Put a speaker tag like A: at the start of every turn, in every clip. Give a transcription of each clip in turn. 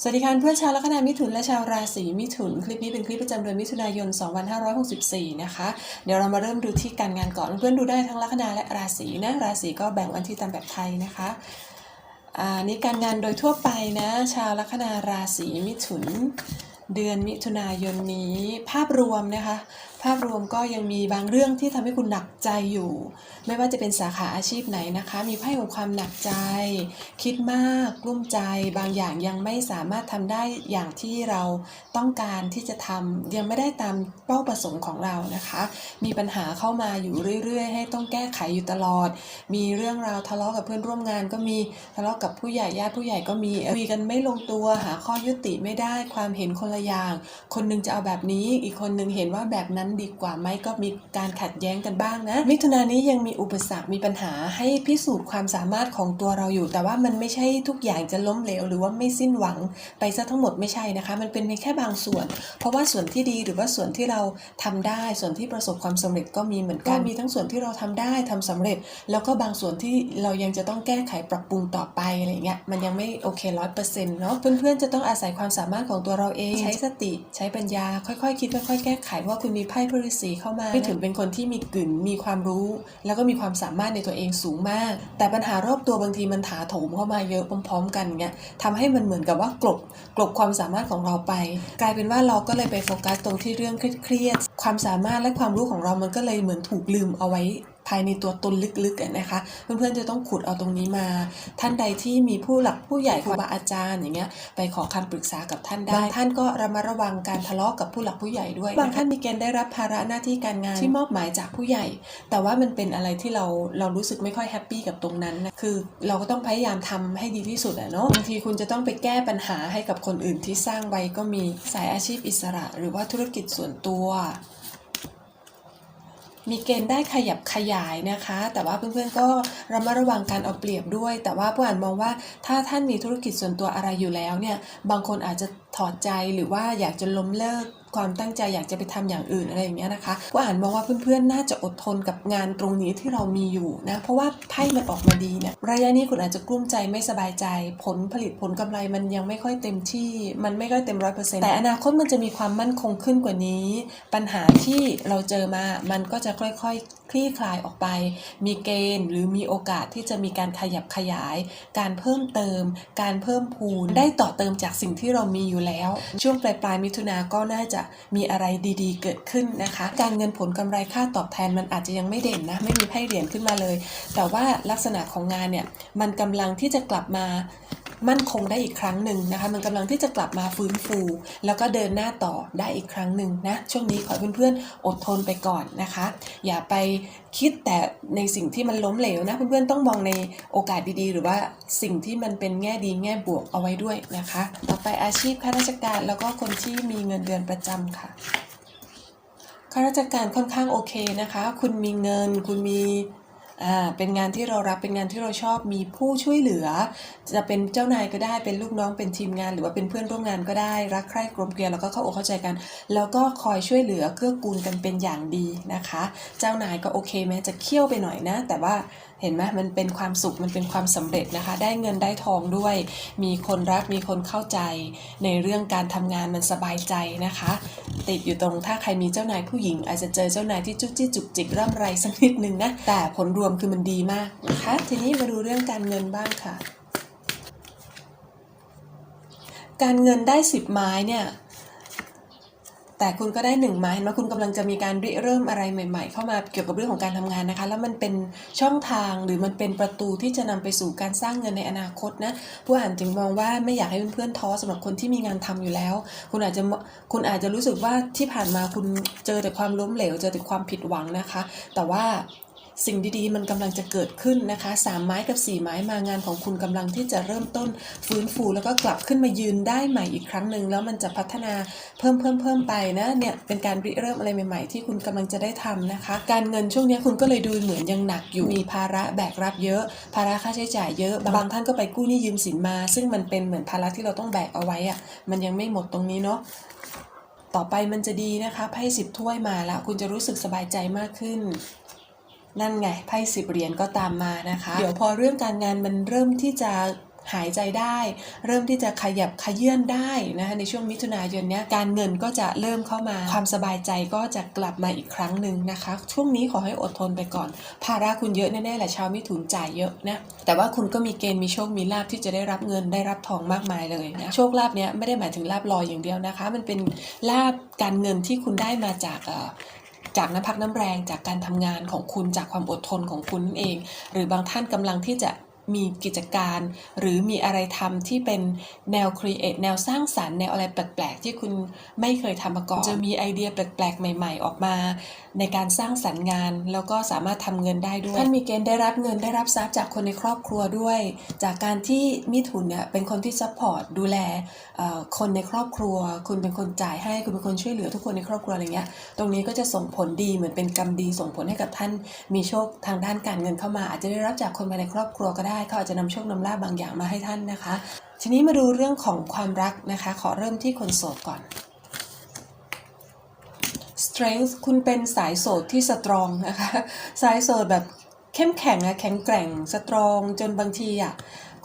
A: สวัสดีค่ะเพื่อนชาวลัคนามิถุนและชาวราศีมิถุน คลิปนี้เป็นคลิปประจำเดือนมิถุนายน 2564 นะคะ เดี๋ยวเรามาเริ่มดูที่การงานก่อนเพื่อนดูได้ทั้งลัคนาและราศีนะราศีก็แบ่งวันที่ตามแบบไทยนะคะอ่านี่การงานโดยทั่วไปนะ ชาวลัคนาราศีมิถุน เดือนมิถุนายนนี้ภาพรวมนะคะ ภาพรวมก็ยังมีบางเรื่องที่ทำให้คุณหนักใจอยู่ ไม่ว่าจะเป็นสาขาอาชีพไหนนะคะ มีไพ่ของความหนักใจ คิดมากกลุ้มใจ บางอย่างยังไม่สามารถทำได้อย่างที่เราต้องการที่จะทำยังไม่ได้ตามเป้าประสงค์ของเรานะคะ มีปัญหาเข้ามาอยู่เรื่อยๆ ให้ต้องแก้ไขอยู่ตลอด มีเรื่องราวทะเลาะกับเพื่อนร่วมงาน ก็มีทะเลาะกับผู้ใหญ่ญาติผู้ใหญ่ก็มีคุยกันไม่ลงตัวหาข้อยุติไม่ได้ความเห็นคนละอย่าง คนหนึงจะเอาแบบนี้อีกคนหนึงเห็นว่าแบบนั้นดีกว่าไหมก็มีการขัดแย้งกันบ้างนะ มิถุนานี้ยังมีอุปสรรคมีปัญหาให้พิสูจน์ความสามารถของตัวเราอยู่ แต่ว่ามันไม่ใช่ทุกอย่างจะล้มเหลว หรือว่าไม่สิ้นหวังไปซะทั้งหมดไม่ใช่นะคะ มันเป็นเพียงแค่บางส่วน เพราะว่าส่วนที่ดีหรือว่าส่วนที่เราทำได้ส่วนที่ประสบความสำเร็จก็มีเหมือนกันมีทั้งส่วนที่เราทำได้ทำสำเร็จ แล้วก็บางส่วนที่เรายังจะต้องแก้ไขปรับปรุงต่อไปอะไรเงี้ยมันยังไม่โอเคร้อยเปอร์เซ็นต์เนาะเพื่อนๆจะต้องอาศัยความสามารถของตัวเราเอง ใช้สติ ใช้ปัญญา ค่อยๆ คิดค่อยๆ แก้ไขว่าคุณมีไพ่พฤษีเข้ามาไม่ถึงเป็นคนที่มีกลิ่นมีความรู้ แล้วก็มีความสามารถในตัวเองสูงมาก แต่ปัญหารอบตัวบางทีมันถาโถมเข้ามาเยอะพร้อมๆ กันเงี้ยทำให้มันเหมือนกับว่ากลบกลบความสามารถของเราไป กลายเป็นว่าเราก็เลยไปโฟกัสตรงที่เรื่องเครียดๆความสามารถและความรู้ของเรามันก็เลยเหมือนถูกลืมเอาไว้ ภายในตัวตนลึกๆอะนะคะ เพื่อนๆจะต้องขุดเอาตรงนี้มา ท่านใดที่มีผู้หลักผู้ใหญ่ครูบาอาจารย์อย่างเงี้ยไปขอคำปรึกษากับท่านได้บางท่านก็ระมัดระวังการทะเลาะกับผู้หลักผู้ใหญ่ด้วย บางท่านมีเกณฑ์ได้รับภาระหน้าที่การงานที่มอบหมายจากผู้ใหญ่ แต่ว่ามันเป็นอะไรที่เราเรารู้สึกไม่ค่อยแฮปปี้กับตรงนั้นนะคือเราก็ต้องพยายามทำให้ดีที่สุดอะเนาะบางทีคุณจะต้องไปแก้ปัญหาให้กับคนอื่นที่สร้างไว้ก็มีสายอาชีพอิสระ หรือว่าธุรกิจส่วนตัว มีเกณฑ์ได้ขยับขยายนะคะ แต่ว่าเพื่อนๆก็ระมัดระวังการเอาเปรียบด้วย แต่ว่าผู้อ่านมองว่าถ้าท่านมีธุรกิจส่วนตัวอะไรอยู่แล้วเนี่ยบางคนอาจจะถอดใจหรือว่าอยากจะล้มเลิก ความตั้งใจอยากจะไปทำอย่างอื่นอะไรอย่างเงี้ยนะคะผู้อ่านมองว่าเพื่อนๆน่าจะอดทนกับงานตรงนี้ที่เรามีอยู่นะเพราะว่าไพ่มันออกมาดีเนี่ยระยะนี้คุณอาจจะกลุ้มใจไม่สบายใจ ผลผลิตผลกำไรมันยังไม่ค่อยเต็มที่ มันไม่ค่อยเต็มร้อยเปอร์เซ็นต์แต่อนาคตมันจะมีความมั่นคงขึ้นกว่านี้ ปัญหาที่เราเจอมา มันก็จะค่อยๆ คลี่คลายออกไป มีเกณฑ์หรือมีโอกาสที่จะมีการขยับขยาย การเพิ่มเติม การเพิ่มพูนได้ต่อเติมจากสิ่งที่เรามีอยู่แล้ว ช่วงปลายปลายมิถุนาก็น่าจะมีอะไรดีๆ เกิดขึ้นนะคะ การเงินผลกำไรค่าตอบแทนมันอาจจะยังไม่เด่นนะ ไม่มีไพ่เหรียญขึ้นมาเลย แต่ว่าลักษณะของงานเนี่ย มันกำลังที่จะกลับมา มั่นคงได้อีกครั้งหนึ่งนะคะ มันกำลังที่จะกลับมาฟื้นฟู แล้วก็เดินหน้าต่อได้อีกครั้งหนึ่งนะช่วงนี้ขอเพื่อนๆอดทนไปก่อนนะคะ อย่าไปคิดแต่ในสิ่งที่มันล้มเหลวนะเพื่อนๆต้องมองในโอกาสดีๆ หรือว่าสิ่งที่มันเป็นแง่ดีแง่บวกเอาไว้ด้วยนะคะ ต่อไปอาชีพข้าราชการแล้วก็คนที่มีเงินเดือนประจำค่ะข้าราชการค่อนข้างโอเคนะคะ คุณมีเงิน คุณมี อ่าเป็นงานที่เรารับเป็นงานที่เราชอบมีผู้ช่วยเหลือ จะเป็นเจ้านายก็ได้เป็นลูกน้องเป็นทีมงาน หรือว่าเป็นเพื่อนร่วมงานก็ได้ รักใคร่กลมเกลียวแล้วก็เข้าอกเข้าใจกัน แล้วก็คอยช่วยเหลือเกื้อกูลกันเป็นอย่างดีนะคะ เจ้านายก็โอเคแม้จะเคี่ยวไปหน่อยนะ แต่ว่าเห็นไหมมันเป็นความสุขมันเป็นความสำเร็จนะคะ ได้เงินได้ทองด้วย มีคนรักมีคนเข้าใจ ในเรื่องการทำงานมันสบายใจนะคะ ติดอยู่ตรงถ้าใครมีเจ้านายผู้หญิง อาจจะเจอเจ้านายที่จุ๊จี้จุกจิกร่ำไรสักนิดนึงนะ แต่ผลรวมคือมันดีมากนะคะ ทีนี้มาดูเรื่องการเงินบ้างค่ะ การเงินได้สิบไม้เนี่ย แต่คุณก็ได้หนึ่งไม้เห็นไหมคุณกำลังจะมีการริเริ่มอะไรใหม่ ๆ เข้ามาเกี่ยวกับเรื่องของการทำงานนะคะ แล้วมันเป็นช่องทางหรือมันเป็นประตูที่จะนำไปสู่การสร้างเงินในอนาคตนะผู้อ่านจึงมองว่าไม่อยากให้เพื่อนๆท้อสำหรับคนที่มีงานทำอยู่แล้ว คุณอาจจะคุณอาจจะรู้สึกว่าที่ผ่านมาคุณเจอแต่ความล้มเหลวเจอแต่ความผิดหวังนะคะ แต่ว่า สิ่งดีๆ มันกำลังจะเกิดขึ้นนะคะสามไม้กับสี่ไม้มางานของคุณกำลังที่จะเริ่มต้นฟื้นฟูแล้วก็กลับขึ้นมายืนได้ใหม่อีกครั้งหนึ่งแล้วมันจะพัฒนาเพิ่มเพิ่มเพิ่มไปนะเนี่ยเป็นการริเริ่มอะไรใหม่ ๆ ที่คุณกำลังจะได้ทำนะคะ การเงินช่วงนี้คุณก็เลยดูเหมือนยังหนักอยู่มีภาระแบกรับเยอะ ภาระค่าใช้จ่ายเยอะ บางท่านก็ไปกู้หนี้ยืมสินมา ซึ่งมันเป็นเหมือนภาระที่เราต้องแบกเอาไว้อะมันยังไม่หมดตรงนี้เนาะต่อไปมันจะดีนะคะไพ่สิบถ้วยมาแล้ว คุณจะรู้สึกสบายใจมากขึ้น นั่นไงไพ่สิบเหรียญก็ตามมานะคะ เดี๋ยวพอเรื่องการงานมันเริ่มที่จะหายใจได้ เริ่มที่จะขยับขยื่นได้นะคะในช่วงมิถุนายนเนี้ยการเงินก็จะเริ่มเข้ามา ความสบายใจก็จะกลับมาอีกครั้งหนึ่งนะคะ ช่วงนี้ขอให้อดทนไปก่อน ภาระคุณเยอะแน่ๆแหละชาวมิถุนจ่ายเยอะนะแต่ว่าคุณก็มีเกณฑ์มีโชคมีลาบที่จะได้รับเงินได้รับทองมากมายเลยนะโชคลาบเนี้ยไม่ได้หมายถึงลาบลอยอย่างเดียวนะคะ มันเป็นลาบการเงินที่คุณได้มาจากเอ่อ จากน้ำพักน้ำแรงจากการทำงานของคุณจากความอดทนของคุณนั่นเอง หรือบางท่านกำลังที่จะ มีกิจการ หรือมีอะไรทำที่เป็นแนวครีเอทแนวสร้างสรรค์แนวอะไรแปลกๆ ที่คุณไม่เคยทำมาก่อน จะมีไอเดียแปลกๆ ใหม่ ๆ ออกมา ในการสร้างสรรค์งาน แล้วก็สามารถทำเงินได้ด้วย ท่านมีเกณฑ์ได้รับเงินได้รับทรัพย์จากคนในครอบครัวด้วย จากการที่มิถุนเนี่ยเป็นคนที่ซัพพอร์ตดูแลคนในครอบครัว คุณเป็นคนจ่ายให้คุณเป็นคนช่วยเหลือทุกคนในครอบครัวอะไรเงี้ย ตรงนี้ก็จะส่งผลดีเหมือนเป็นกรรมดีส่งผลให้กับท่านมีโชคทางด้านการเงินเข้ามา อาจจะได้รับจากคนภายในครอบครัวก็ได้ได้เขาอาจจะนำโชคนำลาบบางอย่างมาให้ท่านนะคะ ทีนี้มาดูเรื่องของความรักนะคะ ขอเริ่มที่คนโสดก่อน strength คุณเป็นสายโสดที่สตรองนะคะ สายโสดแบบเข้มแข็งอะแข็งแกร่งสตรองจนบางทีอะ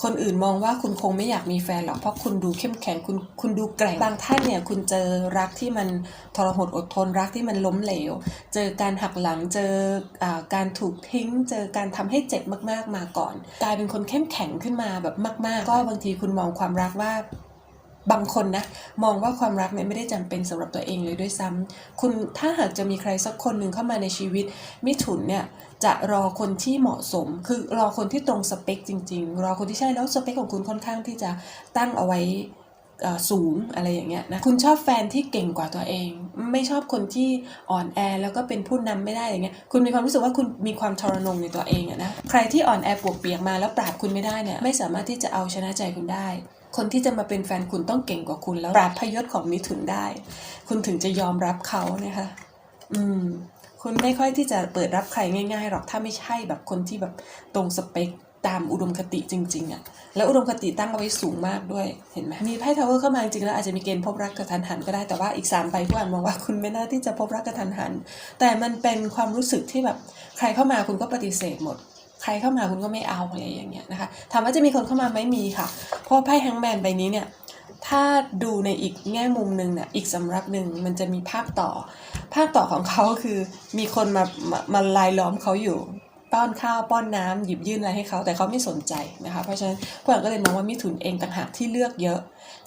A: คนอื่นมองว่าคุณคงไม่อยากมีแฟนหรอกเพราะคุณดูเข้มแข็งคุณคุณดูแกร่งบางท่านเนี่ยคุณเจอรักที่มันทรหดอดทนรักที่มันล้มเหลว เจอการหักหลังเจออาการถูกทิ้ง เจอการทำให้เจ็บมากๆมาก่อน กลายเป็นคนเข้มแข็งขึ้นมาแบบมาก ๆ ก็บางทีคุณมองความรักว่า บางคนนะมองว่าความรักเนี่ยไม่ได้จำเป็นสำหรับตัวเองเลยด้วยซ้ำคุณถ้าหากจะมีใครสักคนหนึ่งเข้ามาในชีวิต มิถุนเนี่ยจะรอคนที่เหมาะสม คือรอคนที่ตรงสเปคจริง ๆ รอคนที่ใช่แล้วสเปคของคุณค่อนข้างที่จะตั้งเอาไว้สูงอะไรอย่างเงี้ยนะคุณชอบแฟนที่เก่งกว่าตัวเอง ไม่ชอบคนที่อ่อนแอแล้วก็เป็นผู้นำไม่ได้อย่างเงี้ยคุณมีความรู้สึกว่าคุณมีความทรนงในตัวเองอะนะใครที่อ่อนแอปวกเปียกมาแล้วปราบคุณไม่ได้เนี่ยไม่สามารถที่จะเอาชนะใจคุณได้ คนที่จะมาเป็นแฟนคุณต้องเก่งกว่าคุณแล้วราบพยศของมิถุนได้ คุณถึงจะยอมรับเขานะคะ อืม คุณไม่ค่อยที่จะเปิดรับใครง่ายๆหรอกถ้าไม่ใช่แบบคนที่แบบตรงสเปคตามอุดมคติจริง ๆอะ่ะ แล้วอุดมคติตั้งเอาไว้สูงมากด้วย เห็นไหมมีไพ่ทาวเวอร์เข้ามาจริงๆแล้วอาจจะมีเกณฑ์พบรักกระทันหันก็ได้ แต่ว่าอีกสามใบผู้อ่านมองว่าคุณไม่น่าที่จะพบรักกระทันหัน แต่มันเป็นความรู้สึกที่แบบใครเข้ามาคุณก็ปฏิเสธหมด ใครเข้ามาคุณก็ไม่เอาอะไรอย่างเงี้ยนะคะถามว่าจะมีคนเข้ามาไหมมีค่ะ เพราะไพ่แฮงแมนใบนี้เนี่ยถ้าดูในอีกแง่มุมหนึ่งเนี่ยอีกสำรับหนึ่งมันจะมีภาคต่อ ภาคต่อของเขาคือมีคนมามามาลายล้อมเขาอยู่ป้อนข้าวป้อนน้ำหยิบยื่นอะไรให้เขาแต่เขาไม่สนใจนะคะเพราะฉะนั้นพวกเราก็เลยมองว่ามิถุนเองต่างหากที่เลือกเยอะ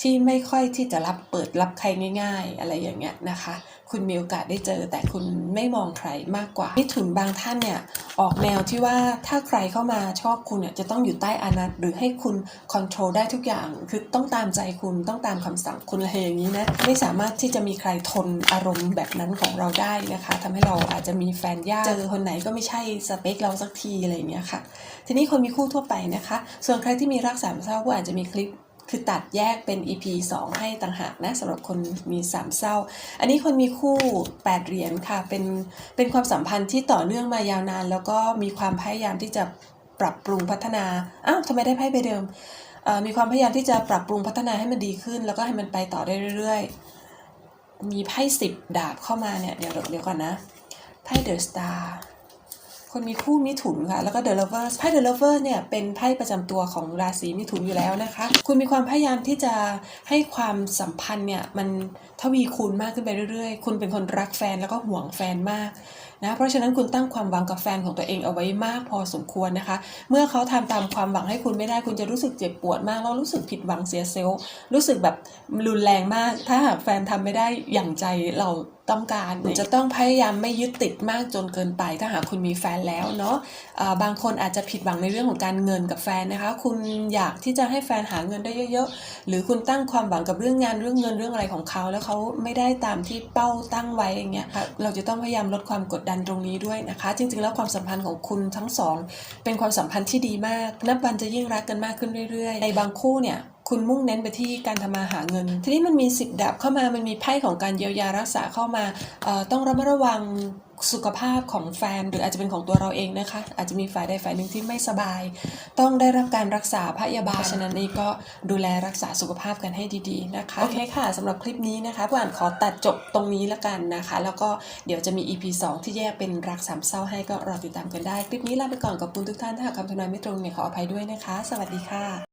A: ที่ไม่ค่อยที่จะรับเปิดรับใครง่าย ๆ อะไรอย่างเงี้ยนะคะ คุณมีโอกาสได้เจอ แต่คุณไม่มองใครมากกว่ามิถุนบางท่านเนี่ยออกแนวที่ว่าถ้าใครเข้ามาชอบคุณเนี่ยจะต้องอยู่ใต้อานัตหรือให้คุณคอนโทรลได้ทุกอย่าง คือต้องตามใจคุณต้องตามคำสั่งคุณอะไรอย่างนี้นะไม่สามารถที่จะมีใครทนอารมณ์แบบนั้นของเราได้นะคะทำให้เราอาจจะมีแฟนยากเจอคนไหนก็ไม่ใช่สเปคเราสักทีอะไรอย่างเงี้ยค่ะ ทีนี้คนมีคู่ทั่วไปนะคะ ส่วนใครที่มีรักสามเศร้าก็อาจจะมีคลิป คือตัดแยกเป็น EP 2 ให้ต่างหากนะสำหรับคนมีสามเศร้า อันนี้คนมีคู่ 8 เหรียญค่ะ เป็นเป็นความสัมพันธ์ที่ต่อเนื่องมายาวนาน แล้วก็มีความพยายามที่จะปรับปรุงพัฒนา อ้าวทำไมได้ไพ่ใบเดิม มีความพยายามที่จะปรับปรุงพัฒนาให้มันดีขึ้น แล้วก็ให้มันไปต่อได้เรื่อยๆ มีไพ่สิบดาบเข้ามาเนี่ย เดี๋ยวเดี๋ยวก่อนนะ ไพ่เดอะสตาร์ คนมีคู่มิถุนค่ะ แล้วก็ The Lovers ไพ่ The Lover เนี่ยเป็นไพ่ประจำตัวของราศีมิถุนอยู่แล้วนะคะ คุณมีความพยายามที่จะให้ความสัมพันธ์เนี่ยมันทวีคูณมากขึ้นไปเรื่อยๆ คุณเป็นคนรักแฟนแล้วก็ห่วงแฟนมากนะเพราะฉะนั้นคุณตั้งความหวังกับแฟนของตัวเองเอาไว้มากพอสมควรนะคะ เมื่อเขาทำตามความหวังให้คุณไม่ได้คุณจะรู้สึกเจ็บปวดมากแล้วรู้สึกผิดหวังเสียเซลล์รู้สึกแบบรุนแรงมาก ถ้าหากแฟนทำไม่ได้อย่างใจเรา ต้องการคุณจะต้องพยายามไม่ยึดติดมากจนเกินไป ถ้าหากคุณมีแฟนแล้วเนาะอ่าบางคนอาจจะผิดหวังในเรื่องของการเงินกับแฟนนะคะ คุณอยากที่จะให้แฟนหาเงินได้เยอะๆ หรือคุณตั้งความหวังกับเรื่องงานเรื่องเงินเรื่องอะไรของเขา แล้วเขาไม่ได้ตามที่เป้าตั้งไว้อย่างเงี้ยค่ะเราจะต้องพยายามลดความกดดันตรงนี้ด้วยนะคะ จริงๆ แล้วความสัมพันธ์ของคุณทั้งสองเป็นความสัมพันธ์ที่ดีมาก นับวันจะยิ่งรักกันมากขึ้นเรื่อยๆ ในบางคู่เนี่ย คุณมุ่งเน้นไปที่การทำมาหาเงิน ทีนี้มันมีสิบดับเข้ามามันมีไพ่ของการเยียวยารักษาเข้ามาเอ่อต้องระมัดระวังสุขภาพของแฟนหรืออาจจะเป็นของตัวเราเองนะคะ อาจจะมีฝ่ายใดฝ่ายหนึ่งที่ไม่สบาย ต้องได้รับการรักษาพยาบาลฉะนั้นนี่ก็ดูแลรักษาสุขภาพกันให้ดีๆนะคะโอเคค่ะสำหรับคลิปนี้นะคะผู้อ่านขอตัดจบตรงนี้ละกันนะคะ แล้วก็เดี๋ยวจะมี EP 2 ที่แยกเป็นรักสามเศร้าให้ก็รอติดตามกันได้ คลิปนี้ลาไปก่อนกับคุณทุกท่านถ้าหากคำทำนายไม่ตรงเนี่ยขออภัยด้วยนะคะ สวัสดีค่ะ